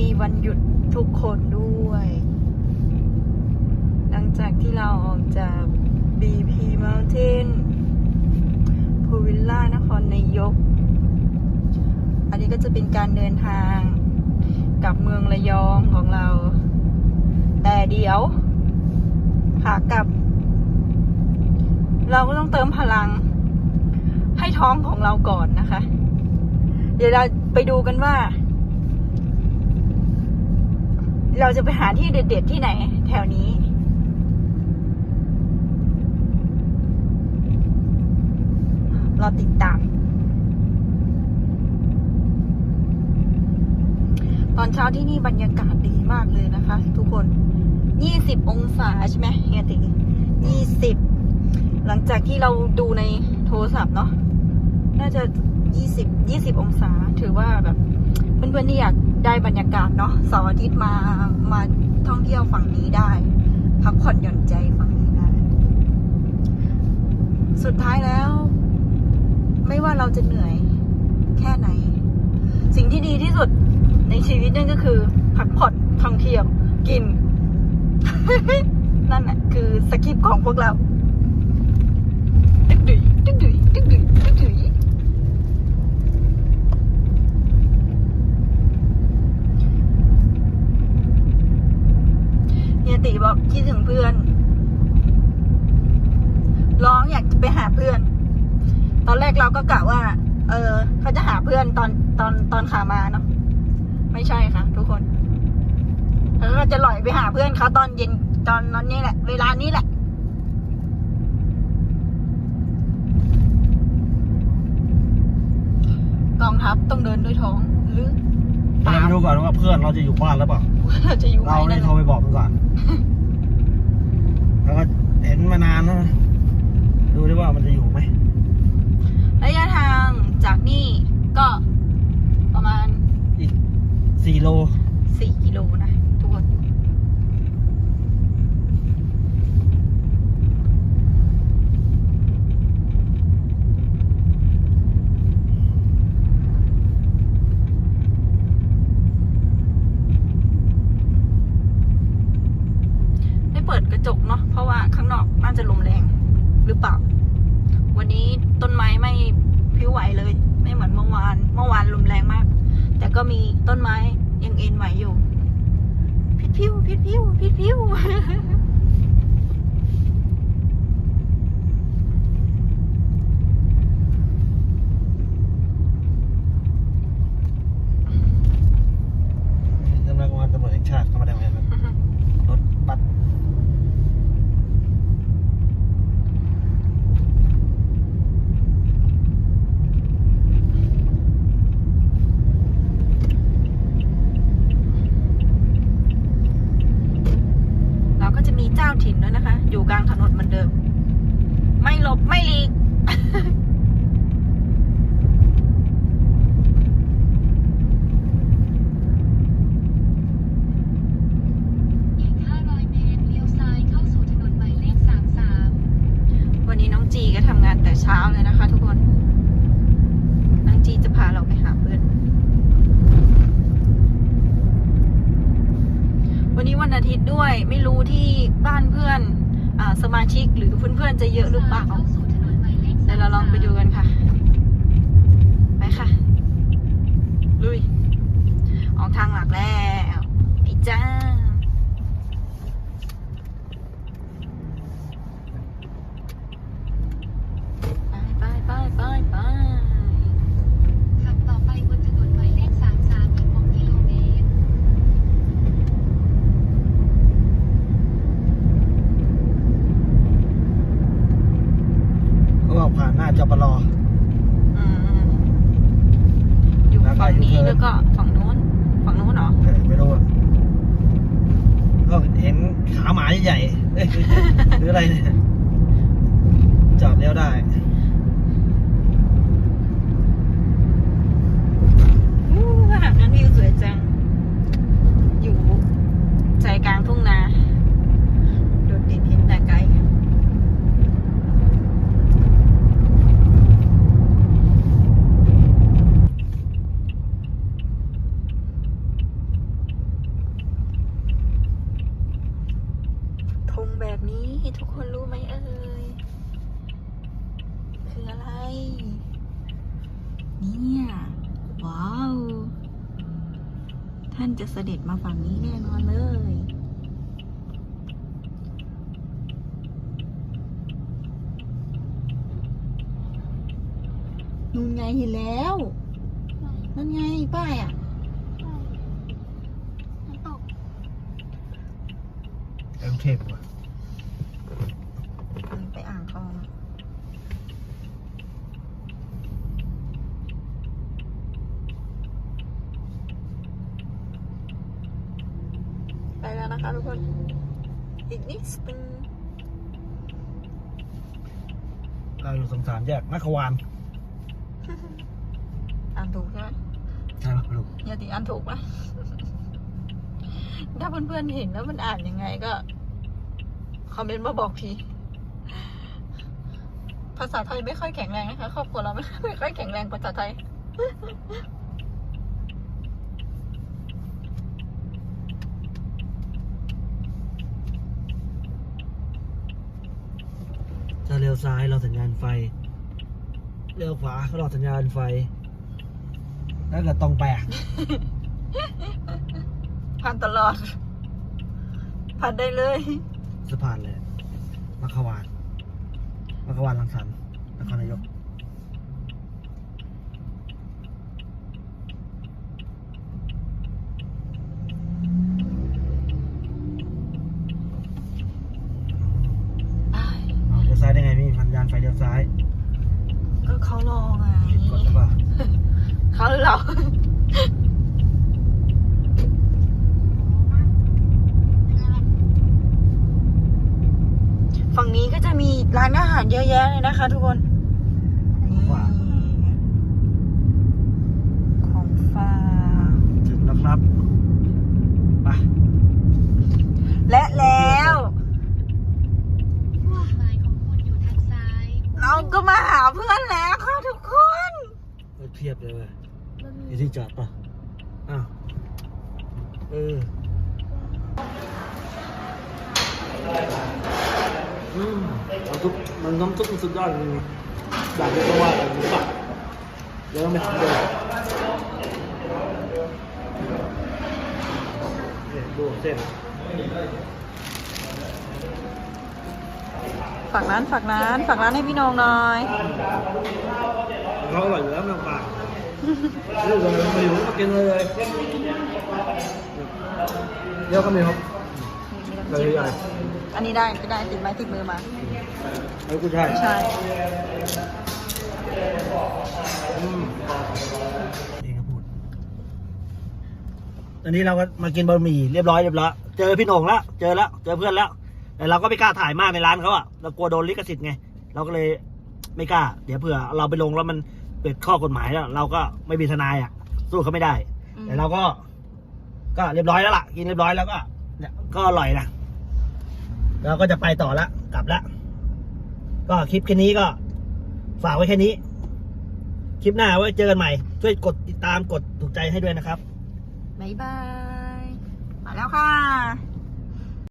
ดีวันหยุดทุกคนด้วย หลังจากที่เราออกจาก BP Mountain พูวิลล่านครนายก อันนี้ก็จะเป็นการเดินทางกลับเมืองระยองของเรา แต่เดี๋ยวขากลับ เราก็ต้องเติมพลังให้ท้องของเราก่อนนะคะ เดี๋ยวเราไปดูกันว่า เราจะไปหาที่เด็ดๆที่ไหน แถวนี้รอติดตาม ตอนเช้าที่นี่บรรยากาศดีมากเลยนะคะ ทุกคน 20 องศาใช่ไหมเฮียติ20 หลังจากที่เราดูในโทรศัพท์เนาะน่าจะ 20 20 องศา ถือว่าแบบเพื่อนๆที่อยาก ได้บรรยากาศเนาะเสาร์อาทิตย์มามาท่องเที่ยวฝั่งนี้ได้ พักผ่อนหย่อนใจฝั่งนี้ได้ สุดท้ายแล้ว ไม่ว่าเราจะเหนื่อยแค่ไหน สิ่งที่ดีที่สุดในชีวิตนั่นก็คือ พักผ่อนท่องเที่ยว กิน นั่นแหละคือสคริปของพวกเรา ดึกดุยดึกดุยดึกดุยดึกดุยเฮียติบอก คิดถึงเพื่อน ร้องอยากจะไปหาเพื่อน ตอนแรกเราก็กะว่า เออเขาจะหาเพื่อนตอนตอนตอนขามาเนาะไม่ใช่ค่ะ ทุกคนแล้วก็จะหลอยไปหาเพื่อนเขาตอนเย็นตอนนั้นนี่แหละ เวลานี้แหละกองทัพต้องเดินด้วยท้องหรือเราไปดูก่อนว่าเพื่อนเราจะอยู่บ้านหรือเปล่าเราจะอยู่ไหมเรานั่เนี่นยแหโทรละ ไปบอกมันก่อน แล้วก็เห็นมานานแล้วนะดูดิว่ามันจะอยู่ไหมระยะทางจากนี่ก็ประมาณ อีกสี่โลสี่กิโลนะ ทุกคน ไม่เปิดกระจกเนาะ เพราะว่าข้าง น่าจะลมแรงหรือเปล่า วันนี้ต้นไม้ไม่พิ้วไหวเลย ไม่เหมือนเมื่อวาน เมื่อวานลมแรงมาก แต่ก็มีต้นไม้ยังเอ็นไหวอยู่ พิดพิ้วพิดพิ้วพิดพิ้ว สำนักงานตำรวจแห่งชาติเข้ามาได้ไหมครับรถบัส เราก็จะมีเจ้าถิ่นด้วยนะคะ อยู่กลางถนนเหมือนเดิม ไม่ หลบไม่หลีกอีก500เมตรเลี้ยวซ้ายเข้าสู่ถนนหมายเลข33วันนี้น้องจีก็ทำงานแต่เช้าเลยนะคะทุกคน น้องจีจะพาเราไปหาเพื่อน วันนี้วันอาทิตย์ด้วย ไม่รู้ที่บ้านเพื่อน สมาชิกหรือเพื่อนๆจะเยอะหรือเปล่าเดี๋ยวเราลองไปดูกันค่ะ ไปค่ะ ลุย ออกทางหลักแล้วไปจ้างปไปไปไปไป ขับต่อไปบนถนนหมายเลข 33 อีก 6 กิโลเมตร เขาบอกผ่านหน้า จปรอืมอยู่ฝั่งนี้แล้วก็ฝั่งนู้น ฝั่งนู้นเหรอเออไม่รู้อะก็เห็นขาหมาใหญ่ๆเอ้ยหรืออะไรเนี่ยจอดเลี้ยวได้ อู้หาดนั้นวิวสวยจัง อยู่ใจกลางทุ่งนา โดดเด่นเห็นแต่ไกล เนี่ย ว้าว ท่านจะเสด็จมาฝั่งนี้แน่นอนเลย นู่นไงเห็นแล้ว นั่นไงป้ายอะน้ำตกกรุงเทพว่ะ ไปอ่างทอง ไปแล้วนะคะทุกคน อีกนิดนึงเราอยู่สงสารแยกนักขวานอ่านถูกใช่ไหมใช่ป่ะลูกอย่าติอ่านถูกปะถ้าเพื่อนๆเห็นแล้วมันอ่านยังไงก็คอมเมนต์มาบอกทีภาษาไทยไม่ค่อยแข็งแรงนะคะครอบครัวเราไม่ไม่ค่อยแข็งแรงภาษาไทย เลี้ยวซ้ายเราสัญญาณไฟ เลี้ยวขวาก็รอสัญญาณไฟ แล้วก็ตรงไปอะ ผ่านตลอด ผ่านได้เลยสะพานเลยมัคควานมัคควานลังสันนครนายก อ้าย เอาเลี้ยวซ้ายได้ไงไม่มีสั ญญาณไฟเลี้ยวซ้ายก็เขารอไงผิดกฎหรือเปล่าเขาหรือเราฝั่งนี้ก็จะมีร้านอาหารเยอะแยะเลยนะคะ ทุกคนนี่ว้าวของฝากถึงแล้วครับไปและแล้ว หมายของคุณอยู่ทางซ้าย เราก็มา หาเพื่อนแล้วค่ะทุกคนรถเพียบเลยเว้ยมีที่จอดป่ะอ้าว เอออืมน้ำซุปมันน้ำซุปมันสุดยอดจริงๆอยากจะว่าอะไรรู้ป่ะเดี๋ยวต้องไปทำเลยเนี่ยดูเส้น ฝากร้านฝากร้านฝากร้านให้พี่น้องหน่อยเขาอร่อยอยู่แล้วน้ำปลาเรื่องอะไรมาอยู่มากินเลยเดี๋ยวก็มีครับเลยใหญ่อันนี้ได้ไม่ได้ติดไม้ติดมือมาแล้วกูใช่ใช่อืมเองก็พูดอันนี้เราก็มากินบะหมี่เรียบร้อยเรียบร้อยเจอพี่โหน่งแล้วเจอแล้วเจอเพื่อนแล้ว แต่เราก็ไม่กล้าถ่ายมากในร้านเขาอะเรากลัวโดนลิขสิทธิ์ไง เราก็เลยไม่กล้า เดี๋ยวเผื่อ เราไปลงแล้วมันเปิดข้อกฎหมายแล้ว เราก็ไม่มีทนายอะสู้เขาไม่ได้ อืม แต่เราก็ ก็เรียบร้อยแล้วล่ะ กินเรียบร้อยแล้วก็เนี่ยก็อร่อยนะเราก็จะไปต่อละกลับละก็คลิปแค่นี้ก็ ฝากไว้แค่นี้ คลิปหน้าไว้เจอกันใหม่ ช่วยกดติดตามกดถูกใจให้ด้วยนะครับบ๊ายบาย มาแล้วค่ะ